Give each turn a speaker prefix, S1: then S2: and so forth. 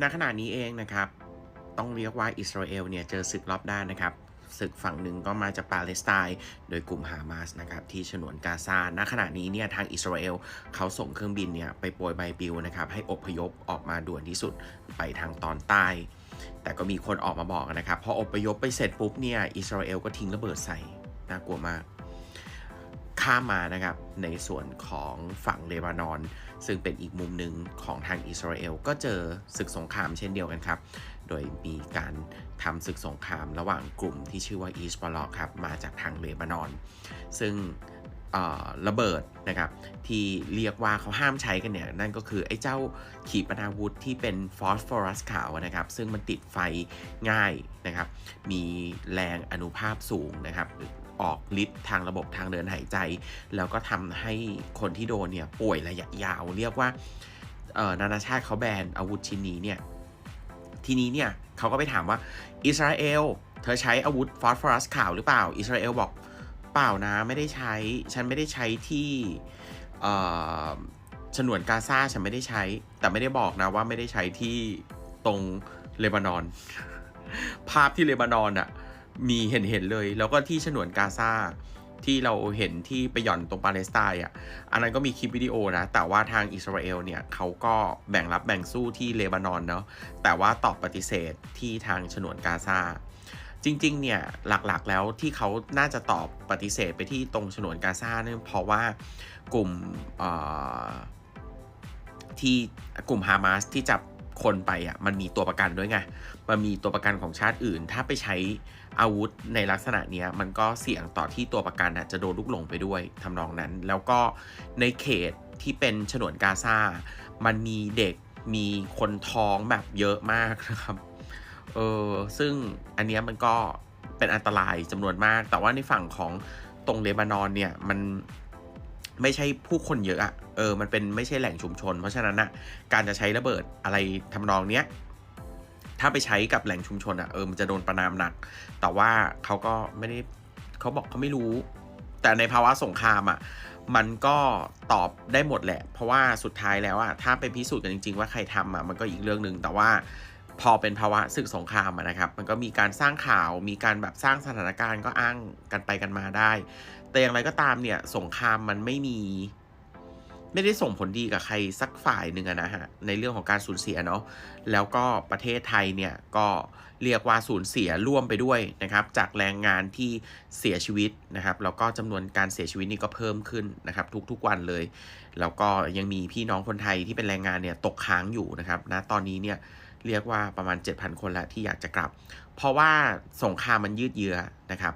S1: ณขณะนี้เองนะครับ ต้องเรียกว่าอิสราเอลเนี่ยเจอศึกรอบด้านนะครับศึกฝั่งหนึ่งก็มาจากปาเลสไตน์โดยกลุ่มฮามาสนะครับที่ฉนวนกาซา ณ ขณะนี้เนี่ยทางอิสราเอลเขาส่งเครื่องบินเนี่ยไปโปรยใบปลิวนะครับให้อพยพออกมาด่วนที่สุดไปทางตอนใต้ แต่ก็มีคนออกมาบอกนะครับพออพยพไปเสร็จปุ๊บเนี่ยอิสราเอลก็ทิ้งระเบิดใส่น่ากลัวมาก ข้ามมานะครับในส่วนของฝั่งเลบานอน ซึ่งเป็นอีกมุมหนึ่งของทางอิสราเอลก็เจอศึกสงครามเช่นเดียวกันครับ โดยมีการทำศึกสงครามระหว่างกลุ่มที่ชื่อว่าอีสบอลครับ มาจากทางเลบานอน ซึ่งระเบิดนะครับที่เรียกว่าเขาห้ามใช้กันเนี่ย นั่นก็คือ ไอ้เจ้าขีปนาวุธที่เป็นฟอสฟอรัสขาวนะครับ ซึ่งมันติดไฟง่ายนะครับ มีแรงอนุภาพสูงนะครับ ออกฤทธิ์ทางระบบทางเดินหายใจ แล้วก็ทำให้คนที่โดนเนี่ยป่วยระยะยาว เรียกว่านานาชาติเขาแบนอาวุธชิ้นนี้เนี่ยทีนี้เนี่ยเขาก็ไปถามว่าอิสราเอลเธอใช้อาวุธฟอสฟอรัสขาวหรือเปล่า อิสราเอลบอกเปล่านะไม่ได้ใช้ ฉันไม่ได้ใช้ที่ฉนวนกาซาฉันไม่ได้ใช้ แต่ไม่ได้บอกนะว่าไม่ได้ใช้ที่ตรงเลบานอน ภาพที่เลบานอนอะ มีเห็นเห็นเลย แล้วก็ที่ฉนวนกาซาที่เราเห็นที่ไปหย่อนตรงปาเลสไตน์อะ อันนั้นก็มีคลิปวิดีโอนะ แต่ว่าทางอิสราเอลเนี่ยเขาก็แบ่งรับแบ่งสู้ที่เลบานอนเนาะ แต่ว่าตอบปฏิเสธที่ทางฉนวนกาซา จริงๆ เนี่ยหลักๆแล้วที่เขาน่าจะตอบปฏิเสธไปที่ตรงฉนวนกาซาเนี่ยเพราะว่ากลุ่มที่กลุ่มฮามาสที่จับ คนไปอะมันมีตัวประกันด้วยไง มันมีตัวประกันของชาติอื่น ถ้าไปใช้อาวุธในลักษณะเนี้ยมันก็เสี่ยงต่อที่ตัวประกันอะจะโดนลูกหลงไปด้วยทำนองนั้น แล้วก็ในเขตที่เป็นฉนวนกาซา มันมีเด็กมีคนท้องแบบเยอะมากนะครับ เออซึ่งอันนี้มันก็เป็นอันตรายจำนวนมาก แต่ว่าในฝั่งของตรงเลบานอนเนี่ยมัน ไม่ใช่ผู้คนเยอะอะเออ มันเป็นไม่ใช่แหล่งชุมชน เพราะฉะนั้นอะการจะใช้ระเบิดอะไรทำนองเนี้ย ถ้าไปใช้กับแหล่งชุมชนอะเออ มันจะโดนประนามหนัก แต่ว่าเขาก็ไม่ได้เขาบอกเขาไม่รู้ แต่ในภาวะสงครามอะมันก็ตอบได้หมดแหละ เพราะว่าสุดท้ายแล้วอะถ้าไปพิสูจน์กันจริง ๆ ว่าใครทำอะมันก็อีกเรื่องหนึ่งแต่ว่า พอเป็นภาวะศึกสงครามนะครับ มันก็มีการสร้างข่าว มีการแบบสร้างสถานการณ์ก็อ้างกันไปกันมาได้ แต่อย่างไรก็ตามเนี่ยสงครามมันไม่มี ไม่ได้ส่งผลดีกับใครสักฝ่ายหนึ่งนะฮะในเรื่องของการสูญเสียเนาะแล้วก็ประเทศไทยเนี่ยก็เรียกว่าสูญเสียร่วมไปด้วยนะครับ จากแรงงานที่เสียชีวิตนะครับแล้วก็จำนวนการเสียชีวิตนี่ก็เพิ่มขึ้นนะครับ ทุกๆวันเลย แล้วก็ยังมีพี่น้องคนไทยที่เป็นแรงงานเนี่ยตกค้างอยู่นะครับณตอนนี้เนี่ย เรียกว่าประมาณ 7,000 คนแล้วที่อยากจะกลับ เพราะว่าสงครามมันยืดเยื้อนะครับ